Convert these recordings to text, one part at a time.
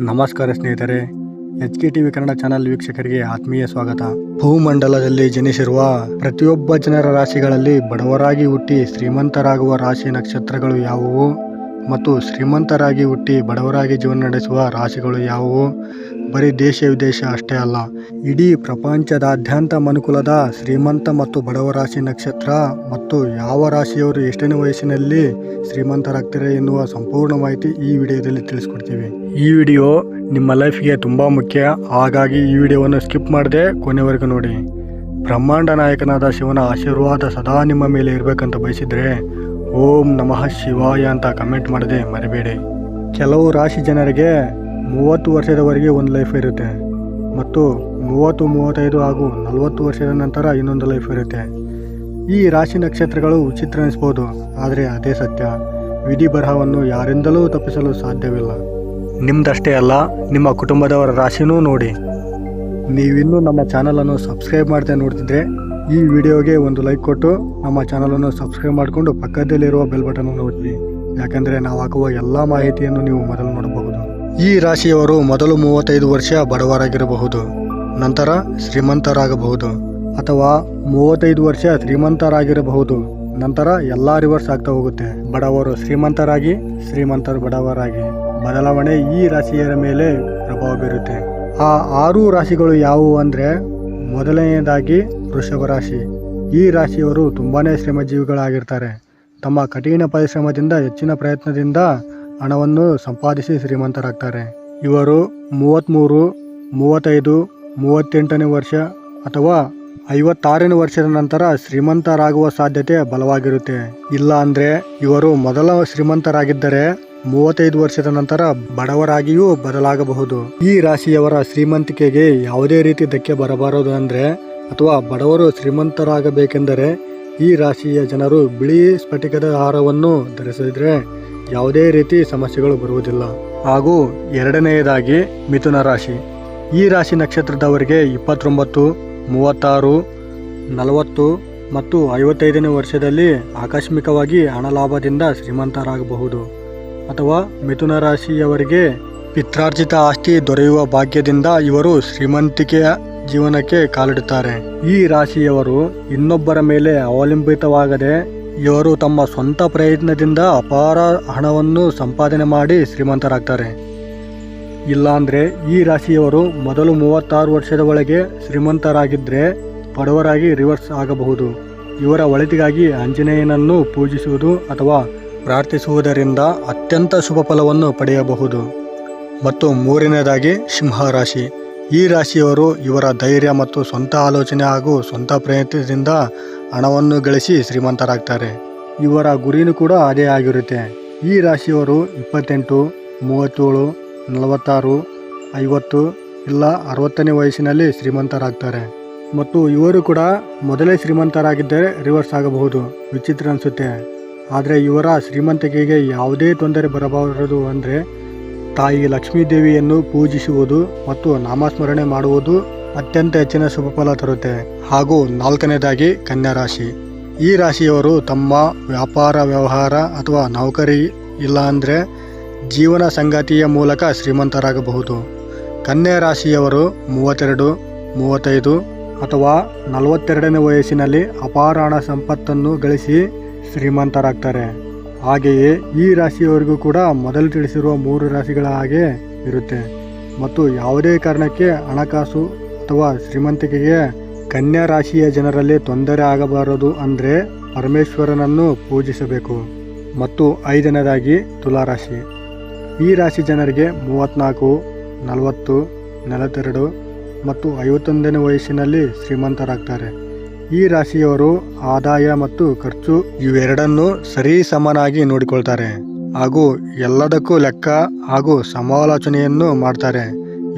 ನಮಸ್ಕಾರ ಸ್ನೇಹಿತರೆ H K TV Kannada channel ವೀಕ್ಷಕರಿಗೆ ಆತ್ಮೀಯ ಸ್ವಾಗತ. ಭೂಮಂಡಲದಲ್ಲಿ ಜನಿಸಿರುವ ಪ್ರತಿಯೊಬ್ಬ ಜನರ ರಾಶಿಗಳಲ್ಲಿ ಬಡವರಾಗಿ ಹುಟ್ಟಿ ಶ್ರೀಮಂತರಾಗುವ ರಾಶಿ ನಕ್ಷತ್ರಗಳು ಯಾವುವು? ಮತ್ತು ಶ್ರೀಮಂತರಾಗಿ ಹುಟ್ಟಿ ಬಡವರಾಗಿ ಜೀವನ ನಡೆಸುವ ರಾಶಿಗಳು ಯಾವುವು? ಬರೀ ದೇಶ ವಿದೇಶ ಅಷ್ಟೇ ಅಲ್ಲ, ಇಡೀ ಪ್ರಪಂಚದಾದ್ಯಂತ ಮನುಕುಲದ ಶ್ರೀಮಂತ ಮತ್ತು ಬಡವ ರಾಶಿ ನಕ್ಷತ್ರ ಮತ್ತು ಯಾವ ರಾಶಿಯವರು ಎಷ್ಟನೇ ವಯಸ್ಸಿನಲ್ಲಿ ಶ್ರೀಮಂತರಾಗ್ತಾರೆ ಎನ್ನುವ ಸಂಪೂರ್ಣ ಮಾಹಿತಿ ಈ ವಿಡಿಯೋದಲ್ಲಿ ತಿಳಿಸ್ಕೊಡ್ತೀವಿ. ಈ ವಿಡಿಯೋ ನಿಮ್ಮ ಲೈಫ್ಗೆ ತುಂಬ ಮುಖ್ಯ, ಹಾಗಾಗಿ ಈ ವಿಡಿಯೋವನ್ನು ಸ್ಕಿಪ್ ಮಾಡದೆ ಕೊನೆವರೆಗೂ ನೋಡಿ. ಬ್ರಹ್ಮಾಂಡ ನಾಯಕನಾದ ಶಿವನ ಆಶೀರ್ವಾದ ಸದಾ ನಿಮ್ಮ ಮೇಲೆ ಇರಬೇಕಂತ ಬಯಸಿದ್ರೆ ಓಂ ನಮಃ ಶಿವಾಯ ಅಂತ ಕಮೆಂಟ್ ಮಾಡದೆ ಮರಿಬೇಡಿ. ಕೆಲವು ರಾಶಿ ಜನರಿಗೆ ಮೂವತ್ತು ವರ್ಷದವರೆಗೆ ಒಂದು ಲೈಫ್ ಇರುತ್ತೆ. ಮತ್ತು ಮೂವತ್ತು, ಮೂವತ್ತೈದು ಹಾಗೂ ನಲವತ್ತು ವರ್ಷದ ನಂತರ ಇನ್ನೊಂದು ಲೈಫ್ ಇರುತ್ತೆ. ಈ ರಾಶಿ ನಕ್ಷತ್ರಗಳು ವಿಚಿತ್ರ ಅನಿಸ್ಬೋದು. ಆದರೆ ಅದೇ ಸತ್ಯ. ವಿಧಿ ಬರಹವನ್ನು ಯಾರಿಂದಲೂ ತಪ್ಪಿಸಲು ಸಾಧ್ಯವಿಲ್ಲ. ನಿಮ್ದಷ್ಟೇ ಅಲ್ಲ, ನಿಮ್ಮ ಕುಟುಂಬದವರ ರಾಶಿನೂ ನೋಡಿ. ನೀವಿನ್ನೂ ನಮ್ಮ ಚಾನಲನ್ನು ಸಬ್ಸ್ಕ್ರೈಬ್ ಮಾಡದೆ ನೋಡ್ತಿದ್ರೆ ಈ ವಿಡಿಯೋಗೆ ಒಂದು ಲೈಕ್ ಕೊಟ್ಟು ನಮ್ಮ ಚಾನಲನ್ನು ಸಬ್ಸ್ಕ್ರೈಬ್ ಮಾಡಿಕೊಂಡು ಪಕ್ಕದಲ್ಲಿರುವ ಬೆಲ್ ಬಟನ್ ಒತ್ತಿ. ಯಾಕಂದರೆ ನಾವು ಹಾಕುವ ಎಲ್ಲ ಮಾಹಿತಿಯನ್ನು ನೀವು ಮೊದಲು ನೋಡಬಹುದು. ಈ ರಾಶಿಯವರು ಮೊದಲು ಮೂವತ್ತೈದು ವರ್ಷ ಬಡವರಾಗಿರಬಹುದು. ನಂತರ ಶ್ರೀಮಂತರಾಗಬಹುದು. ಅಥವಾ ಮೂವತ್ತೈದು ವರ್ಷ ಶ್ರೀಮಂತರಾಗಿರಬಹುದು. ನಂತರ ಎಲ್ಲ ರಿವರ್ಸ್ ಆಗ್ತಾ ಹೋಗುತ್ತೆ. ಬಡವರು ಶ್ರೀಮಂತರಾಗಿ, ಶ್ರೀಮಂತರು ಬಡವರಾಗಿ. ಬದಲಾವಣೆ ಈ ರಾಶಿಯರ ಮೇಲೆ ಪ್ರಭಾವ ಬೀರುತ್ತೆ. ಆ ಆರು ರಾಶಿಗಳು ಯಾವುವು ಅಂದರೆ ಮೊದಲನೆಯದಾಗಿ ವೃಷಭ ರಾಶಿ. ಈ ರಾಶಿಯವರು ತುಂಬಾ ಶ್ರಮಜೀವಿಗಳಾಗಿರ್ತಾರೆ. ತಮ್ಮ ಕಠಿಣ ಪರಿಶ್ರಮದಿಂದ, ಹೆಚ್ಚಿನ ಪ್ರಯತ್ನದಿಂದ ಹಣವನ್ನು ಸಂಪಾದಿಸಿ ಶ್ರೀಮಂತರಾಗ್ತಾರೆ. ಇವರು ಮೂವತ್ತ್ಮೂರು ಮೂವತ್ತೈದು, ಮೂವತ್ತೆಂಟನೇ ವರ್ಷ ಅಥವಾ ಐವತ್ತಾರನೇ ವರ್ಷದ ನಂತರ ಶ್ರೀಮಂತರಾಗುವ ಸಾಧ್ಯತೆ ಬಲವಾಗಿರುತ್ತೆ. ಇಲ್ಲ ಅಂದರೆ ಇವರು ಮೊದಲ ಶ್ರೀಮಂತರಾಗಿದ್ದರೆ ಮೂವತ್ತೈದು ವರ್ಷದ ನಂತರ ಬಡವರಾಗಿಯೂ ಬದಲಾಗಬಹುದು. ಈ ರಾಶಿಯವರ ಶ್ರೀಮಂತಿಕೆಗೆ ಯಾವುದೇ ರೀತಿ ಧಕ್ಕೆ ಬರಬಾರದು ಅಂದರೆ ಅಥವಾ ಬಡವರು ಶ್ರೀಮಂತರಾಗಬೇಕೆಂದರೆ ಈ ರಾಶಿಯ ಜನರು ಬಿಳಿ ಸ್ಫಟಿಕದ ಆಹಾರವನ್ನು ಧರಿಸಿದರೆ ಯಾವುದೇ ರೀತಿ ಸಮಸ್ಯೆಗಳು ಬರುವುದಿಲ್ಲ. ಹಾಗೂ ಎರಡನೆಯದಾಗಿ ಮಿಥುನ ರಾಶಿ. ಈ ರಾಶಿ ನಕ್ಷತ್ರದವರಿಗೆ ಇಪ್ಪತ್ತೊಂಬತ್ತು, ಮೂವತ್ತಾರು, ನಲವತ್ತು ಮತ್ತು ಐವತ್ತೈದನೇ ವರ್ಷದಲ್ಲಿ ಆಕಸ್ಮಿಕವಾಗಿ ಹಣ ಲಾಭದಿಂದ ಶ್ರೀಮಂತರಾಗಬಹುದು. ಅಥವಾ ಮಿಥುನ ರಾಶಿಯವರಿಗೆ ಪಿತ್ರಾರ್ಜಿತ ಆಸ್ತಿ ದೊರೆಯುವ ಭಾಗ್ಯದಿಂದ ಇವರು ಶ್ರೀಮಂತಿಕೆಯ ಜೀವನಕ್ಕೆ ಕಾಲಿಡುತ್ತಾರೆ. ಈ ರಾಶಿಯವರು ಇನ್ನೊಬ್ಬರ ಮೇಲೆ ಅವಲಂಬಿತವಾಗದೆ ಇವರು ತಮ್ಮ ಸ್ವಂತ ಪ್ರಯತ್ನದಿಂದ ಅಪಾರ ಹಣವನ್ನು ಸಂಪಾದನೆ ಮಾಡಿ ಶ್ರೀಮಂತರಾಗ್ತಾರೆ. ಇಲ್ಲಾಂದ್ರೆ ಈ ರಾಶಿಯವರು ಮೊದಲು ಮೂವತ್ತಾರು ವರ್ಷದ ಒಳಗೆ ಶ್ರೀಮಂತರಾಗಿದ್ದರೆ ಬಡವರಾಗಿ ರಿವರ್ಸ್ ಆಗಬಹುದು. ಇವರ ಒಳಿತಿಗಾಗಿ ಆಂಜನೇಯನನ್ನು ಪೂಜಿಸುವುದು ಅಥವಾ ಪ್ರಾರ್ಥಿಸುವುದರಿಂದ ಅತ್ಯಂತ ಶುಭ ಫಲವನ್ನು ಪಡೆಯಬಹುದು. ಮತ್ತು ಮೂರನೇದಾಗಿ ಸಿಂಹ ರಾಶಿ ಈ ರಾಶಿಯವರು ಇವರ ಧೈರ್ಯ ಮತ್ತು ಸ್ವಂತ ಆಲೋಚನೆ ಹಾಗೂ ಸ್ವಂತ ಪ್ರಯತ್ನದಿಂದ ಹಣವನ್ನು ಗಳಿಸಿ ಶ್ರೀಮಂತರಾಗ್ತಾರೆ. ಇವರ ಗುರಿನೂ ಕೂಡ ಅದೇ ಆಗಿರುತ್ತೆ. ಈ ರಾಶಿಯವರು ಇಪ್ಪತ್ತೆಂಟು, ಮೂವತ್ತೇಳು, ನಲವತ್ತಾರು, ಐವತ್ತು ಇಲ್ಲ ಅರವತ್ತನೇ ವಯಸ್ಸಿನಲ್ಲಿ ಶ್ರೀಮಂತರಾಗ್ತಾರೆ. ಮತ್ತು ಇವರು ಕೂಡ ಮೊದಲೇ ಶ್ರೀಮಂತರಾಗಿದ್ದರೆ ರಿವರ್ಸ್ ಆಗಬಹುದು. ವಿಚಿತ್ರ ಅನಿಸುತ್ತೆ. ಆದರೆ ಇವರ ಶ್ರೀಮಂತಿಕೆಗೆ ಯಾವುದೇ ತೊಂದರೆ ಬರಬಾರದು ಅಂದರೆ ತಾಯಿ ಲಕ್ಷ್ಮೀ ದೇವಿಯನ್ನು ಪೂಜಿಸುವುದು ಮತ್ತು ನಾಮಸ್ಮರಣೆ ಮಾಡುವುದು ಅತ್ಯಂತ ಹೆಚ್ಚಿನ ಶುಭ ಫಲ ತರುತ್ತೆ. ಹಾಗೂ ನಾಲ್ಕನೇದಾಗಿ ಕನ್ಯಾ ರಾಶಿ. ಈ ರಾಶಿಯವರು ತಮ್ಮ ವ್ಯಾಪಾರ, ವ್ಯವಹಾರ ಅಥವಾ ನೌಕರಿ ಇಲ್ಲ ಅಂದರೆ ಜೀವನ ಸಂಗಾತಿಯ ಮೂಲಕ ಶ್ರೀಮಂತರಾಗಬಹುದು. ಕನ್ಯಾ ರಾಶಿಯವರು ಮೂವತ್ತೆರಡು, ಮೂವತ್ತೈದು ಅಥವಾ ನಲವತ್ತೆರಡನೇ ವಯಸ್ಸಿನಲ್ಲಿ ಅಪಾರ ಹಣ ಸಂಪತ್ತನ್ನು ಗಳಿಸಿ ಶ್ರೀಮಂತರಾಗ್ತಾರೆ. ಹಾಗೆಯೇ ಈ ರಾಶಿಯವರಿಗೂ ಕೂಡ ಮೊದಲು ತಿಳಿಸಿರುವ ಮೂರು ರಾಶಿಗಳ ಹಾಗೆ ಇರುತ್ತೆ. ಮತ್ತು ಯಾವುದೇ ಕಾರಣಕ್ಕೆ ಹಣಕಾಸು ಅಥವಾ ಶ್ರೀಮಂತಿಕೆಗೆ ಕನ್ಯಾ ರಾಶಿಯ ಜನರಲ್ಲಿ ತೊಂದರೆ ಆಗಬಾರದು ಅಂದರೆ ಪರಮೇಶ್ವರನನ್ನು ಪೂಜಿಸಬೇಕು. ಮತ್ತು ಐದನೇದಾಗಿ ತುಲಾರಾಶಿ ಈ ರಾಶಿ ಜನರಿಗೆ ಮೂವತ್ತ್ನಾಲ್ಕು ನಲವತ್ತು, ನಲವತ್ತೆರಡು ಮತ್ತು ಐವತ್ತೊಂದನೇ ವಯಸ್ಸಿನಲ್ಲಿ ಶ್ರೀಮಂತರಾಗ್ತಾರೆ. ಈ ರಾಶಿಯವರು ಆದಾಯ ಮತ್ತು ಖರ್ಚು ಇವೆರಡನ್ನು ಸರಿ ಸಮನಾಗಿ ನೋಡಿಕೊಳ್ತಾರೆ. ಹಾಗೂ ಎಲ್ಲದಕ್ಕೂ ಲೆಕ್ಕ ಹಾಗೂ ಸಮಾಲೋಚನೆಯನ್ನು ಮಾಡ್ತಾರೆ.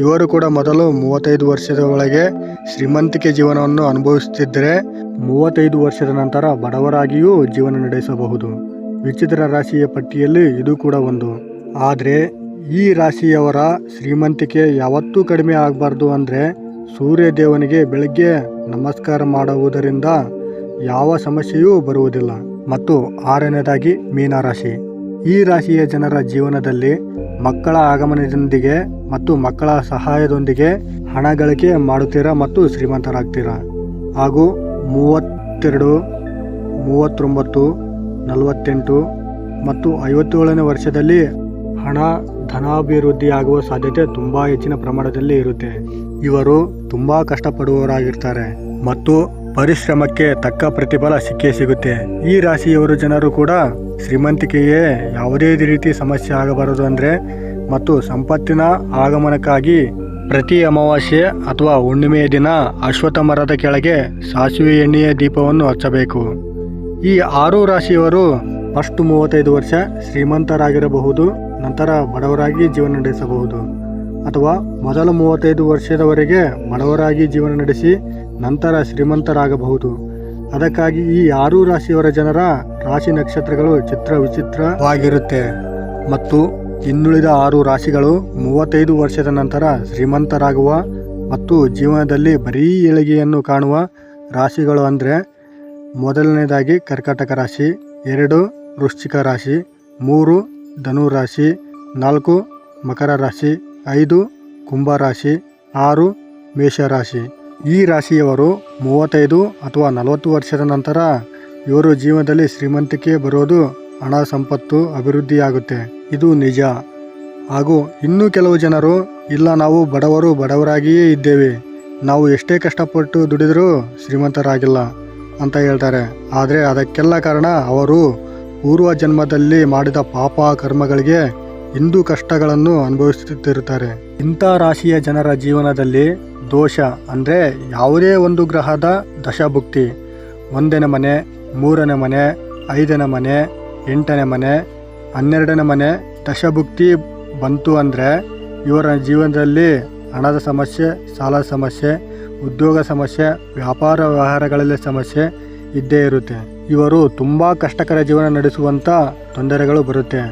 ಇವರು ಕೂಡ ಮೊದಲು ಮೂವತ್ತೈದು ವರ್ಷದ ಒಳಗೆ ಶ್ರೀಮಂತಿಕೆ ಜೀವನವನ್ನು ಅನುಭವಿಸುತ್ತಿದ್ದರೆ ಮೂವತ್ತೈದು ವರ್ಷದ ನಂತರ ಬಡವರಾಗಿಯೂ ಜೀವನ ನಡೆಸಬಹುದು. ವಿಚಿತ್ರ ರಾಶಿಯ ಪಟ್ಟಿಯಲ್ಲಿ ಇದು ಕೂಡ ಒಂದು. ಆದರೆ ಈ ರಾಶಿಯವರ ಶ್ರೀಮಂತಿಕೆ ಯಾವತ್ತೂ ಕಡಿಮೆ ಆಗಬಾರ್ದು ಅಂದರೆ ಸೂರ್ಯ ದೇವನಿಗೆ ಬೆಳಗ್ಗೆ ನಮಸ್ಕಾರ ಮಾಡುವುದರಿಂದ ಯಾವ ಸಮಸ್ಯೆಯೂ ಬರುವುದಿಲ್ಲ. ಮತ್ತು ಆರನೇದಾಗಿ ಮೀನರಾಶಿ ಈ ರಾಶಿಯ ಜನರ ಜೀವನದಲ್ಲಿ ಮಕ್ಕಳ ಆಗಮನದೊಂದಿಗೆ ಮತ್ತು ಮಕ್ಕಳ ಸಹಾಯದೊಂದಿಗೆ ಹಣ ಗಳಿಕೆ ಮಾಡುತ್ತೀರಾ ಮತ್ತು ಶ್ರೀಮಂತರಾಗ್ತೀರಾ? ಹಾಗೂ ಮೂವತ್ತೆರಡು, ಮೂವತ್ತೊಂಬತ್ತು, ನಲವತ್ತೆಂಟು ಮತ್ತು ಐವತ್ತೇಳನೇ ವರ್ಷದಲ್ಲಿ ಹಣ ಧನಾಭಿವೃದ್ಧಿ ಆಗುವ ಸಾಧ್ಯತೆ ತುಂಬಾ ಹೆಚ್ಚಿನ ಪ್ರಮಾಣದಲ್ಲಿ ಇರುತ್ತೆ. ಇವರು ತುಂಬಾ ಕಷ್ಟಪಡುವವರಾಗಿರ್ತಾರೆ ಮತ್ತು ಪರಿಶ್ರಮಕ್ಕೆ ತಕ್ಕ ಪ್ರತಿಫಲ ಸಿಕ್ಕೇ ಸಿಗುತ್ತೆ. ಈ ರಾಶಿಯವರು ಜನರು ಕೂಡ ಶ್ರೀಮಂತಿಕೆಯೇ ಯಾವುದೇ ರೀತಿ ಸಮಸ್ಯೆ ಆಗಬಾರದು ಅಂದ್ರೆ ಮತ್ತು ಸಂಪತ್ತಿನ ಆಗಮನಕ್ಕಾಗಿ ಪ್ರತಿ ಅಮಾವಾಸ್ಯೆ ಅಥವಾ ಹುಣ್ಣಿಮೆಯ ದಿನ ಅಶ್ವಥ ಮರದ ಕೆಳಗೆ ಸಾಸಿವೆ ಎಣ್ಣೆಯ ದೀಪವನ್ನು ಹಚ್ಚಬೇಕು. ಈ ಆರು ರಾಶಿಯವರು ಫಸ್ಟ್ ಮೂವತ್ತೈದು ವರ್ಷ ಶ್ರೀಮಂತರಾಗಿರಬಹುದು. ನಂತರ ಬಡವರಾಗಿ ಜೀವನ ನಡೆಸಬಹುದು. ಅಥವಾ ಮೊದಲ ಮೂವತ್ತೈದು ವರ್ಷದವರೆಗೆ ಬಡವರಾಗಿ ಜೀವನ ನಡೆಸಿ ನಂತರ ಶ್ರೀಮಂತರಾಗಬಹುದು. ಅದಕ್ಕಾಗಿ ಈ ಆರು ರಾಶಿಯವರ ಜನರ ರಾಶಿ ನಕ್ಷತ್ರಗಳು ಚಿತ್ರ ವಿಚಿತ್ರವಾಗಿರುತ್ತೆ. ಮತ್ತು ಇನ್ನುಳಿದ ಆರು ರಾಶಿಗಳು ಮೂವತ್ತೈದು ವರ್ಷದ ನಂತರ ಶ್ರೀಮಂತರಾಗುವ ಮತ್ತು ಜೀವನದಲ್ಲಿ ಬರೀ ಏಳಿಗೆಯನ್ನು ಕಾಣುವ ರಾಶಿಗಳು ಅಂದರೆ ಮೊದಲನೇದಾಗಿ ಕರ್ಕಾಟಕ ರಾಶಿ, ಎರಡು ವೃಶ್ಚಿಕ ರಾಶಿ, ಮೂರು ಧನು ರಾಶಿ ನಾಲ್ಕು, ಮಕರ ರಾಶಿ, ಐದು, ಕುಂಭ ರಾಶಿ, ಆರು, ಮೇಷರಾಶಿ. ಈ ರಾಶಿಯವರು ಮೂವತ್ತೈದು ಅಥವಾ ನಲವತ್ತು ವರ್ಷದ ನಂತರ ಇವರು ಜೀವನದಲ್ಲಿ ಶ್ರೀಮಂತಿಕೆ ಬರೋದು ಹಣ ಸಂಪತ್ತು ಅಭಿವೃದ್ಧಿಯಾಗುತ್ತೆ. ಇದು ನಿಜ. ಹಾಗೂ ಇನ್ನೂ ಕೆಲವು ಜನರು, ಇಲ್ಲ ನಾವು ಬಡವರು ಬಡವರಾಗಿಯೇ ಇದ್ದೇವೆ. ನಾವು ಎಷ್ಟೇ ಕಷ್ಟಪಟ್ಟು ದುಡಿದರೂ ಶ್ರೀಮಂತರಾಗಿಲ್ಲ ಅಂತ ಹೇಳ್ತಾರೆ. ಆದರೆ ಅದಕ್ಕೆಲ್ಲ ಕಾರಣ ಅವರು ಪೂರ್ವ ಜನ್ಮದಲ್ಲಿ ಮಾಡಿದ ಪಾಪ ಕರ್ಮಗಳಿಗೆ ಇಂದು ಕಷ್ಟಗಳನ್ನು ಅನುಭವಿಸುತ್ತಿರುತ್ತಾರೆ. ಇಂಥ ರಾಶಿಯ ಜನರ ಜೀವನದಲ್ಲಿ ದೋಷ ಅಂದರೆ ಯಾವುದೇ ಒಂದು ಗ್ರಹದ ದಶಭುಕ್ತಿ. ಒಂದನೇ ಮನೆ, ಮೂರನೇ ಮನೆ, ಐದನೇ ಮನೆ, ಎಂಟನೇ ಮನೆ, ಹನ್ನೆರಡನೇ ಮನೆ ದಶಭುಕ್ತಿ ಬಂತು ಅಂದರೆ ಇವರ ಜೀವನದಲ್ಲಿ ಹಣದ ಸಮಸ್ಯೆ, ಸಾಲ ಸಮಸ್ಯೆ, ಉದ್ಯೋಗ ಸಮಸ್ಯೆ, ವ್ಯಾಪಾರ ವ್ಯವಹಾರಗಳಲ್ಲಿ ಸಮಸ್ಯೆ ಇದ್ದೇ ಇರುತ್ತೆ. ಇವರು ತುಂಬ ಕಷ್ಟಕರ ಜೀವನ ನಡೆಸುವಂಥ ತೊಂದರೆಗಳು ಬರುತ್ತೆ.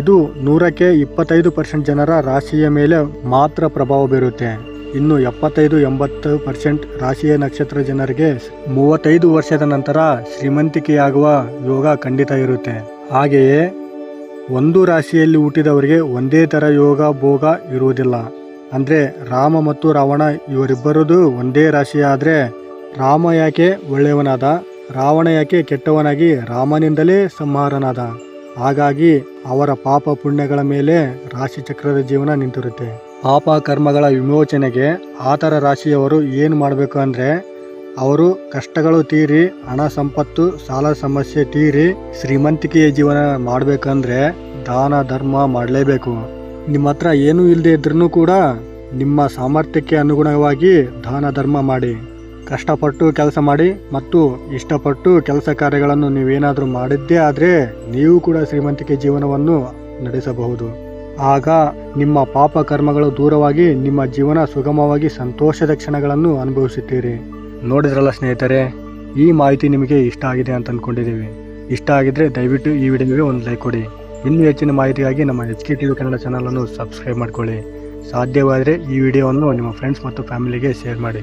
ಇದು ನೂರಕ್ಕೆ ಇಪ್ಪತ್ತೈದು ಪರ್ಸೆಂಟ್ ಜನರ ರಾಶಿಯ ಮೇಲೆ ಮಾತ್ರ ಪ್ರಭಾವ ಬೀರುತ್ತೆ. ಇನ್ನು ಎಪ್ಪತ್ತೈದು, ಎಂಬತ್ತು ಪರ್ಸೆಂಟ್ ರಾಶಿಯ ನಕ್ಷತ್ರ ಜನರಿಗೆ ಮೂವತ್ತೈದು ವರ್ಷದ ನಂತರ ಶ್ರೀಮಂತಿಕೆಯಾಗುವ ಯೋಗ ಖಂಡಿತ ಇರುತ್ತೆ. ಹಾಗೆಯೇ ಒಂದು ರಾಶಿಯಲ್ಲಿ ಹುಟ್ಟಿದವರಿಗೆ ಒಂದೇ ಥರ ಯೋಗ, ಭೋಗ ಇರುವುದಿಲ್ಲ. ಅಂದರೆ ರಾಮ ಮತ್ತು ರಾವಣ ಇವರಿಬ್ಬರದು ಒಂದೇ ರಾಶಿಯಾದರೆ ರಾಮ ಯಾಕೆ ಒಳ್ಳೆಯವನಾದ? ರಾವಣ ಯಾಕೆ ಕೆಟ್ಟವನಾಗಿ ರಾಮನಿಂದಲೇ ಸಂಹಾರನಾದ? ಹಾಗಾಗಿ ಅವರ ಪಾಪ ಪುಣ್ಯಗಳ ಮೇಲೆ ರಾಶಿ ಚಕ್ರದ ಜೀವನ ನಿಂತಿರುತ್ತೆ. ಪಾಪ ಕರ್ಮಗಳ ವಿಮೋಚನೆಗೆ ಆತರ ರಾಶಿಯವರು ಏನು ಮಾಡಬೇಕು ಅಂದರೆ, ಅವರು ಕಷ್ಟಗಳು ತೀರಿ, ಹಣ ಸಂಪತ್ತು, ಸಾಲ ಸಮಸ್ಯೆ ತೀರಿ, ಶ್ರೀಮಂತಿಕೆಯ ಜೀವನ ಮಾಡಬೇಕಂದ್ರೆ ದಾನ, ಧರ್ಮ ಮಾಡಲೇಬೇಕು. ನಿಮ್ಮ ಹತ್ರ ಏನೂ ಇಲ್ಲದೆ ಇದ್ರೂ ಕೂಡ ನಿಮ್ಮ ಸಾಮರ್ಥ್ಯಕ್ಕೆ ಅನುಗುಣವಾಗಿ ದಾನ, ಧರ್ಮ ಮಾಡಿ. ಕಷ್ಟಪಟ್ಟು ಕೆಲಸ ಮಾಡಿ ಮತ್ತು ಇಷ್ಟಪಟ್ಟು ಕೆಲಸ ಕಾರ್ಯಗಳನ್ನು ನೀವೇನಾದರೂ ಮಾಡಿದ್ದೇ ಆದರೆ ನೀವು ಕೂಡ ಶ್ರೀಮಂತಿಕೆ ಜೀವನವನ್ನು ನಡೆಸಬಹುದು. ಆಗ ನಿಮ್ಮ ಪಾಪ ಕರ್ಮಗಳು ದೂರವಾಗಿ ನಿಮ್ಮ ಜೀವನ ಸುಗಮವಾಗಿ ಸಂತೋಷದ ಕ್ಷಣಗಳನ್ನು ಅನುಭವಿಸುತ್ತೀರಿ. ನೋಡಿದ್ರಲ್ಲ ಸ್ನೇಹಿತರೆ, ಈ ಮಾಹಿತಿ ನಿಮಗೆ ಇಷ್ಟ ಆಗಿದೆ ಅಂತ ಅಂದ್ಕೊಂಡಿದ್ದೀವಿ ಇಷ್ಟ ಆಗಿದ್ರೆ ದಯವಿಟ್ಟು ಈ ವಿಡಿಯೋಗೆ ಒಂದು ಲೈಕ್ ಕೊಡಿ. ಇನ್ನೂ ಹೆಚ್ಚಿನ ಮಾಹಿತಿಗಾಗಿ ನಮ್ಮ H K T V Kannada ಚಾನಲನ್ನು ಸಬ್ಸ್ಕ್ರೈಬ್ ಮಾಡ್ಕೊಳ್ಳಿ. ಸಾಧ್ಯವಾದರೆ ಈ ವಿಡಿಯೋವನ್ನು ನಿಮ್ಮ ಫ್ರೆಂಡ್ಸ್ ಮತ್ತು ಫ್ಯಾಮಿಲಿಗೆ ಶೇರ್ ಮಾಡಿ.